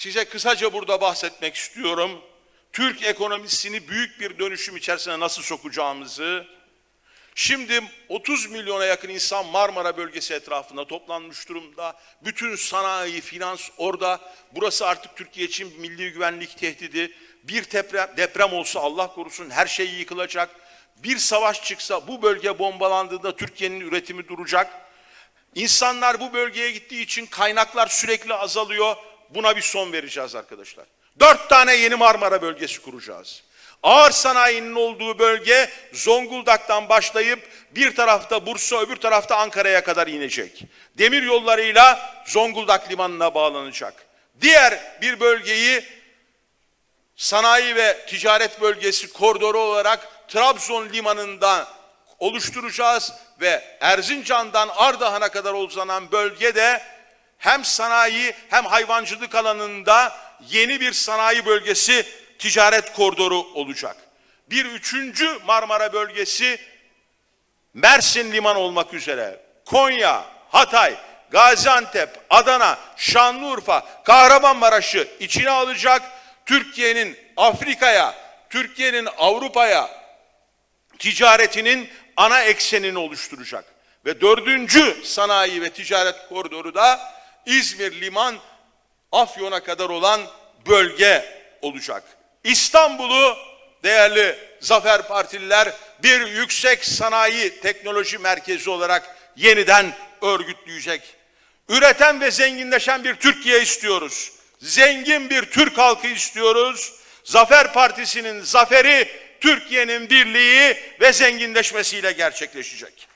Size kısaca burada bahsetmek istiyorum. Türk ekonomisini büyük bir dönüşüm içerisine nasıl sokacağımızı. Şimdi 30 milyona yakın insan Marmara bölgesi etrafında toplanmış durumda. Bütün sanayi, finans orada. Burası artık Türkiye için milli güvenlik tehdidi. Bir deprem, deprem olsa Allah korusun her şey yıkılacak. Bir savaş çıksa bu bölge bombalandığında Türkiye'nin üretimi duracak. İnsanlar bu bölgeye gittiği için kaynaklar sürekli azalıyor. Buna bir son vereceğiz arkadaşlar. Dört tane yeni Marmara bölgesi kuracağız. Ağır sanayinin olduğu bölge Zonguldak'tan başlayıp bir tarafta Bursa öbür tarafta Ankara'ya kadar inecek. Demir yollarıyla Zonguldak limanına bağlanacak. Diğer bir bölgeyi sanayi ve ticaret bölgesi koridoru olarak Trabzon limanından oluşturacağız ve Erzincan'dan Ardahan'a kadar uzanan bölgede hem sanayi hem hayvancılık alanında yeni bir sanayi bölgesi ticaret koridoru olacak. Bir üçüncü Marmara bölgesi Mersin liman olmak üzere Konya, Hatay, Gaziantep, Adana, Şanlıurfa, Kahramanmaraş'ı içine alacak. Türkiye'nin Afrika'ya, Türkiye'nin Avrupa'ya ticaretinin ana eksenini oluşturacak. Ve dördüncü sanayi ve ticaret koridoru da İzmir Liman Afyon'a kadar olan bölge olacak. İstanbul'u değerli Zafer Partililer bir yüksek sanayi teknoloji merkezi olarak yeniden örgütleyecek. Üreten ve zenginleşen bir Türkiye istiyoruz. Zengin bir Türk halkı istiyoruz. Zafer Partisi'nin zaferi Türkiye'nin birliği ve zenginleşmesiyle gerçekleşecek.